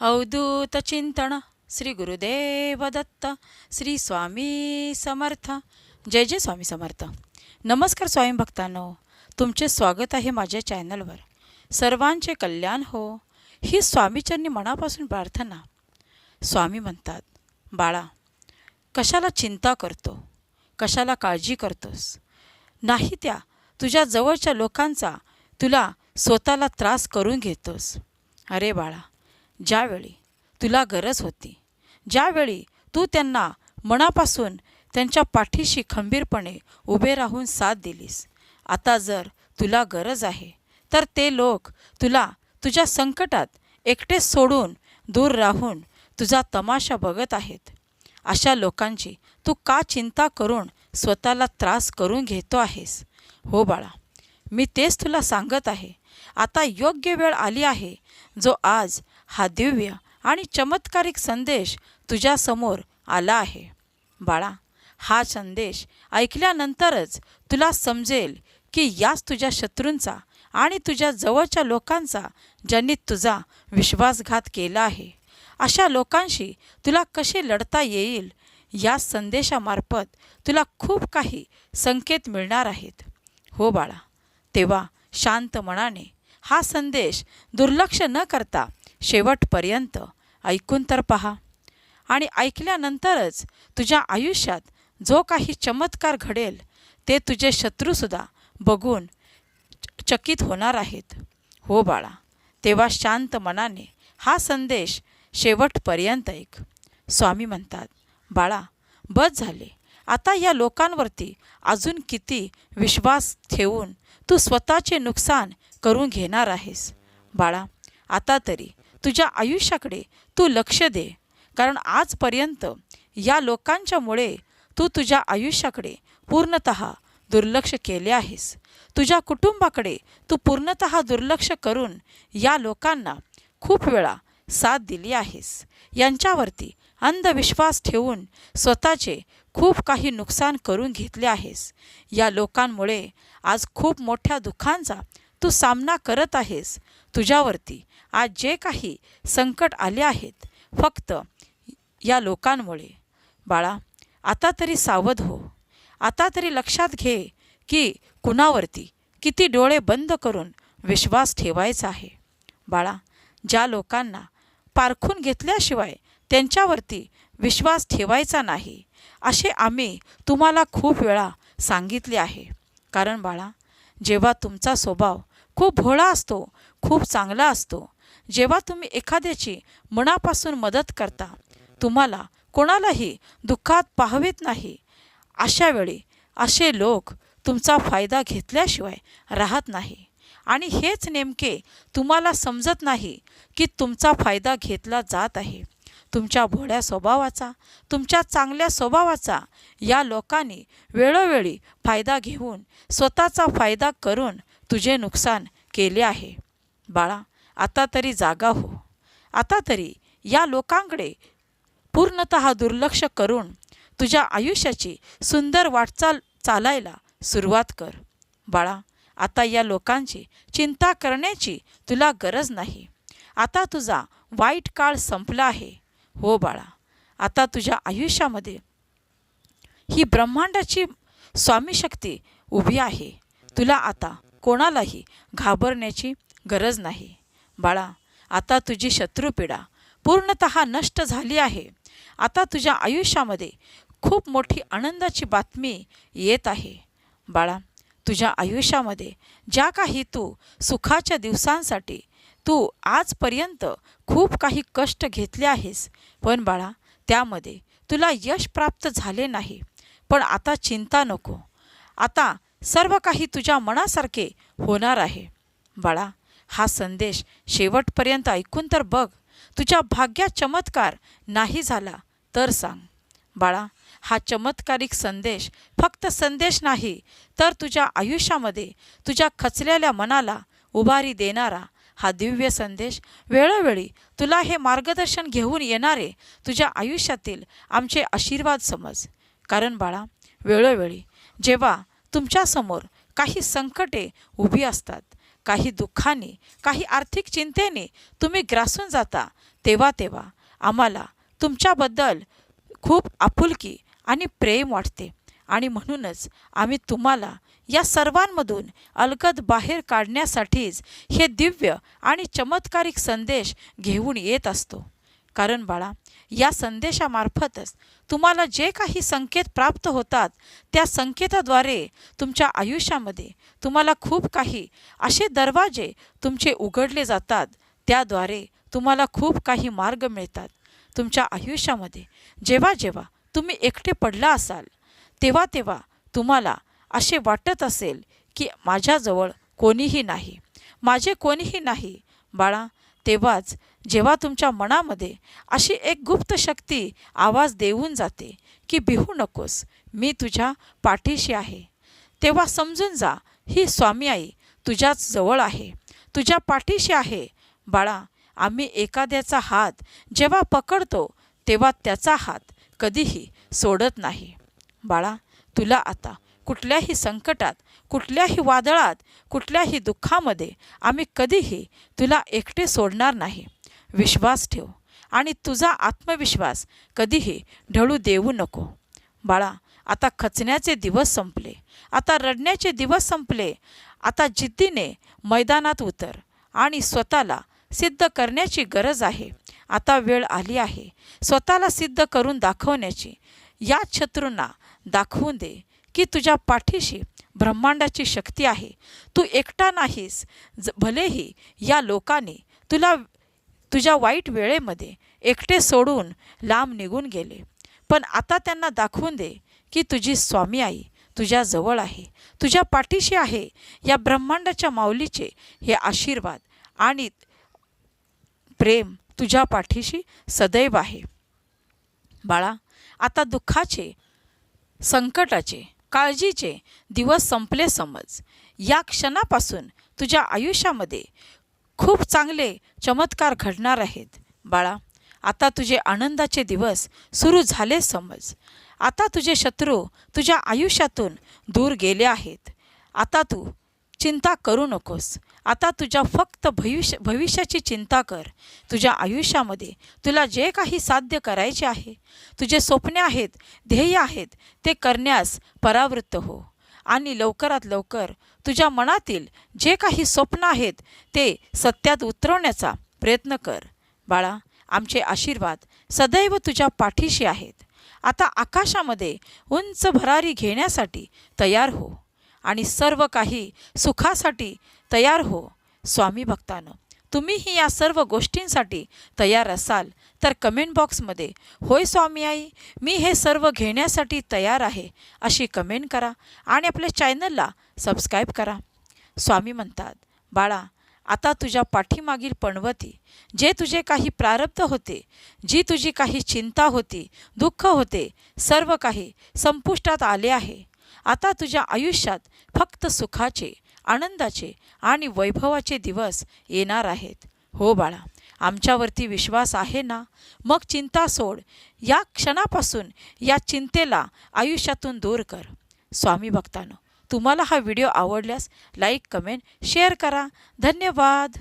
अवधूत चिंतन श्री गुरुदेव दत्त श्री स्वामी समर्थ जय जय स्वामी समर्थ नमस्कार स्वामी भक्तांनो तुमचे स्वागत आहे माझ्या चॅनलवर सर्वांचे कल्याण हो ही स्वामीचरणी मनापासून प्रार्थना स्वामी म्हणतात बाळा कशाला चिंता करतो कशाला काळजी करतोस नाही त्या तुझ्या जवळच्या लोकांचा तुला स्वतःला त्रास करून घेतोस अरे बाळा ज्यावेळी तुला गरज होती ज्यावेळी तू त्यांना मनापासून त्यांच्या पाठीशी खंबीरपणे उभे राहून साथ दिलीस आता जर तुला गरज आहे तर ते लोक तुला तुझ्या संकटात एकटे सोडून दूर राहून तुझा तमाशा बघत आहेत. अशा लोकांची तू का चिंता करून स्वतःला त्रास करून घेतो आहेस? हो बाळा मी तेच तुला सांगत आहे. आता योग्य वेळ आली आहे जो आज हा दिव्य आणि चमत्कारिक संदेश तुझ्यासमोर आला आहे. बाळा हा संदेश ऐकल्यानंतरच तुला समजेल की याच तुझ्या शत्रूंचा आणि तुझ्या जवळच्या लोकांचा ज्यांनी तुझा विश्वासघात केला आहे अशा लोकांशी तुला कसे लढता येईल या संदेशामार्फत तुला खूप काही संकेत मिळणार आहेत. हो बाळा तेव्हा शांत मनाने हा संदेश दुर्लक्ष न करता शेवटपर्यंत. ऐकून तर पहा. आणि ऐकल्यानंतरच तुझ्या आयुष्यात जो काही चमत्कार घडेल ते तुझे शत्रूसुद्धा बघून चकित होणार आहेत. हो बाळा तेव्हा शांत मनाने हा संदेश शेवटपर्यंत ऐक. स्वामी म्हणतात बाळा बस झाले. आता या लोकांवरती अजून किती विश्वास ठेवून तू स्वतःचे नुकसान करून घेणार आहेस. बाळा आता तरी तुझ्या आयुष्याकडे तू लक्ष दे. कारण आजपर्यंत या लोकांच्यामुळे तू तुझ्या आयुष्याकडे पूर्णत दुर्लक्ष केले आहेस. तुझ्या कुटुंबाकडे तू पूर्णत दुर्लक्ष करून या लोकांना खूप वेळा साथ दिली आहेस. यांच्यावरती अंधविश्वास ठेवून स्वतःचे खूप काही नुकसान करून घेतले आहेस. या लोकांमुळे आज खूप मोठ्या दुःखांचा तू सामना करत आहेस तुझ्यावरती. आज जे काही संकट आले आहेत फक्त या लोकांमुळे. बाळा आता तरी सावध हो. आता तरी लक्षात घे की कुणावरती किती डोळे बंद करून विश्वास ठेवायचा आहे. बाळा ज्या लोकांना पारखून घेतल्याशिवाय त्यांच्यावरती विश्वास ठेवायचा नाही असे आम्ही तुम्हाला खूप वेळा सांगितले आहे. कारण बाळा जेव्हा तुमचा स्वभाव खूप भोळा असतो खूप चांगला असतो जेव्हा तुम्ही एखाद्याची मनापासून मदत करता तुम्हाला कोणालाही दुःखात पाहवेत नाही. अशा वेळी असे लोक तुमचा फायदा घेतल्याशिवाय राहत नाही. आणि हेच नेमके तुम्हाला समजत नाही की तुमचा फायदा घेतला जात आहे. तुमच्या भोळ्या स्वभावाचा तुमच्या चांगल्या स्वभावाचा या लोकांनी वेळोवेळी फायदा घेऊन स्वतःचा फायदा करून तुझे नुकसान केले आहे. बाळा आता तरी जागा हो. आता तरी या लोकांकडे पूर्णत दुर्लक्ष करून तुझ्या आयुष्याची सुंदर वाटचाल चालायला सुरुवात कर. बाळा आता या लोकांची चिंता करण्याची तुला गरज नाही. आता तुझा वाईट काळ संपला आहे. हो बाळा आता तुझ्या आयुष्यामध्ये ही ब्रह्मांडाची स्वामीशक्ती उभी आहे. तुला आता कोणालाही घाबरण्याची गरज नाही. बाळा आता तुझी शत्रुपीडा पूर्णत नष्ट झाली आहे. आता तुझ्या आयुष्यामध्ये खूप मोठी आनंदाची बातमी येत आहे. बाळा तुझ्या आयुष्यामध्ये ज्या काही तू सुखाच्या दिवसांसाठी तू आजपर्यंत खूप काही कष्ट घेतले आहेस. पण बाळा त्यामध्ये तुला यश प्राप्त झाले नाही. पण आता चिंता नको. आता सर्व काही तुझ्या मनासारखे होणार आहे. बाळा हा संदेश शेवटपर्यंत ऐकून तर बघ. तुझ्या भाग्यात चमत्कार नाही झाला तर सांग. बाळा हा चमत्कारिक संदेश फक्त संदेश नाही तर तुझ्या आयुष्यामध्ये तुझ्या खचलेल्या मनाला उभारी देणारा हा दिव्य संदेश वेळोवेळी तुला हे मार्गदर्शन घेऊन येणारे तुझ्या आयुष्यातील आमचे आशीर्वाद समज. कारण बाळा वेळोवेळी जेव्हा तुमच्यासमोर काही संकटे उभी असतात काही दुःखाने काही आर्थिक चिंतेने तुम्ही ग्रासून जाता तेव्हा तेव्हा आम्हाला तुमच्याबद्दल खूप आपुलकी आणि प्रेम वाटते. आणि म्हणूनच आम्ही तुम्हाला या सर्वांमधून अलगद बाहेर काढण्यासाठीच हे दिव्य आणि चमत्कारिक संदेश घेऊन येत असतो. कारण बाळा या संदेशामार्फतच तुम्हाला जे काही संकेत प्राप्त होतात त्या संकेताद्वारे तुमच्या आयुष्यामध्ये तुम्हाला खूप काही असे दरवाजे तुमचे उघडले जातात त्याद्वारे तुम्हाला खूप काही मार्ग मिळतात. तुमच्या आयुष्यामध्ये जेव्हा जेव्हा तुम्ही एकटे पडला असाल तेव्हा तेव्हा तुम्हाला असे वाटत असेल की माझ्याजवळ कोणीही नाही. माझे कोणीही नाही. बाळा तेव्हाच जेव्हा तुमच्या मनामध्ये अशी एक गुप्त शक्ती आवाज देऊन जाते की बिहू नकोस मी तुझ्या पाठीशी आहे. तेव्हा समजून जा ही स्वामी आई तुझ्याच जवळ आहे. तुझ्या पाठीशी आहे. बाळा आम्ही एखाद्याचा हात जेव्हा पकडतो तेव्हा त्याचा हात कधीही सोडत नाही. बाळा तुला आता कुठल्याही संकटात कुठल्याही वादळात कुठल्याही दुःखामध्ये आम्ही कधीही तुला एकटे सोडणार नाही. विश्वास ठेव आणि तुझा आत्मविश्वास कधीही ढळू देऊ नको. बाळा आता खचण्याचे दिवस संपले. आता रडण्याचे दिवस संपले. आता जिद्दीने मैदानात उतर आणि स्वतःला सिद्ध करण्याची गरज आहे. आता वेळ आली आहे. स्वतःला सिद्ध करून दाखवण्याची. या शत्रूंना दाखवून दे की तुझ्या पाठीशी ब्रह्मांडाची शक्ती आहे. तू एकटा नाहीस. ज भलेही या लोकांनी तुला तुझ्या वाईट वेळेमध्ये एकटे सोडून लांब निघून गेले. पण आता त्यांना दाखवून दे की तुझी स्वामी आई तुझ्याजवळ आहे. तुझ्या पाठीशी आहे. या ब्रह्मांडाच्या माऊलीचे हे आशीर्वाद आणि प्रेम तुझ्या पाठीशी सदैव आहे. बाळा आता दुःखाचे संकटाचे काळजीचे दिवस संपले समज. या क्षणापासून तुझ्या आयुष्यामध्ये खूप चांगले चमत्कार घडणार आहेत. बाळा आता तुझे आनंदाचे दिवस सुरू झाले समज. आता तुझे शत्रू तुझ्या आयुष्यातून दूर गेले आहेत. आता तू चिंता करू नकोस. आता तुझ्या फक्त भविष्य भविष्याची चिंता कर. तुझ्या आयुष्यामध्ये तुला जे काही साध्य करायचे आहे तुझे स्वप्ने आहेत ध्येय आहेत ते करण्यास परावृत्त हो. आणि लवकरात लवकर तुझ्या मनातील जे काही स्वप्न आहेत ते सत्यात उतरवण्याचा प्रयत्न कर. बाळा आमचे आशीर्वाद सदैव तुझ्या पाठीशी आहेत. आता आकाशामध्ये उंच भरारी घेण्यासाठी तयार हो. आणि सर्व काही सुखासाठी तयार हो स्वामी भक्तानं. तुम्हीही या सर्व गोष्टींसाठी तयार असाल तर कमेंट बॉक्समध्ये होय स्वामी आई मी हे सर्व घेण्यासाठी तयार आहे अशी कमेंट करा आणि आपल्या चॅनलला सबस्क्राईब करा. स्वामी म्हणतात बाळा आता तुझ्या पाठीमागील पणवती जे तुझे काही प्रारब्ध होते जी तुझी काही चिंता होती दुःख होते सर्व काही संपुष्टात आले आहे. आता तुझ्या आयुष्यात फक्त सुखाचे आनंदाचे आणि वैभवाचे दिवस येणार आहेत. हो बाळा आमच्यावरती विश्वास आहे ना? मग चिंता सोड. या क्षणापासून या चिंतेला आयुष्यातून दूर कर. स्वामी भक्तानं तुम्हाला हा व्हिडिओ आवडल्यास लाईक कमेंट शेअर करा. धन्यवाद.